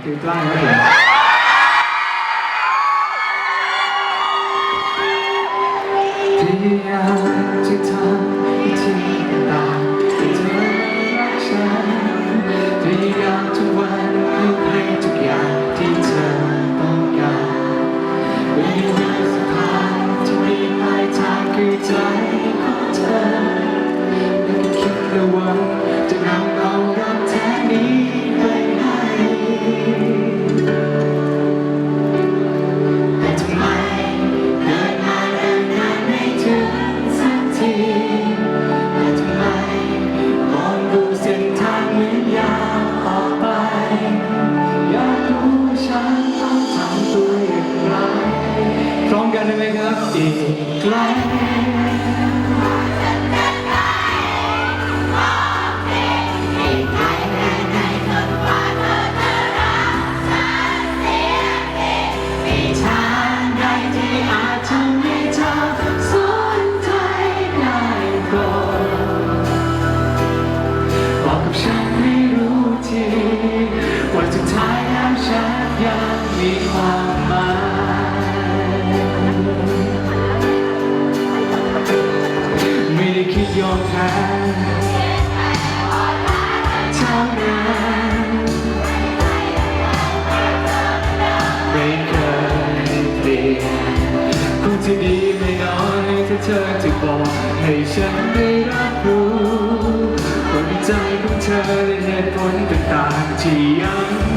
คืจ้องครับผมพยายามที่ทำที่ตางแต่เธอรักฉันพยายามทุกวันเพื่อให้ทุกอย่างที่เธอต้องการวันนี้คือสะพานที่มีปลายทางคือใจของเธอและคิดระวังจะนำ I'm gonna make it up. Yeah. เท่านั้นไม่เคยเปลี่ยนผู้ะดีไม่น้อยถ้าเธอจะบอกให้ฉันได้รับรู้คนใจของเธอและเหตุผลตาที่ยัง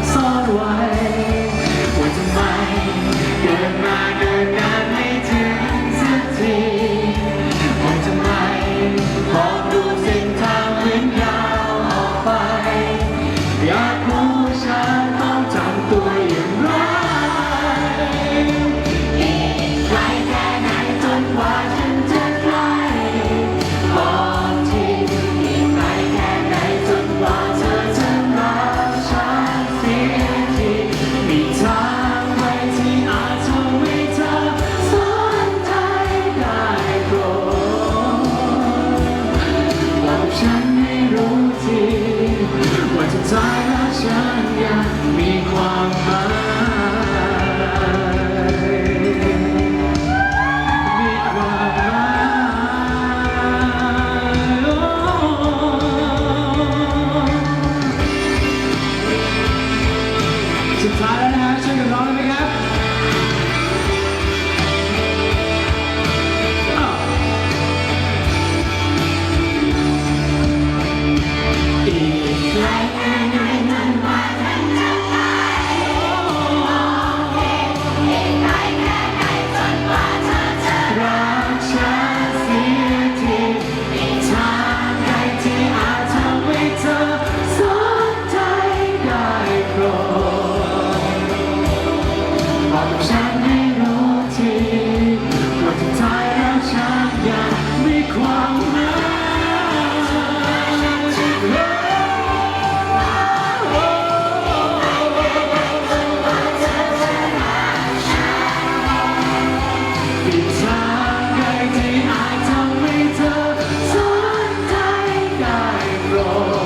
Lord.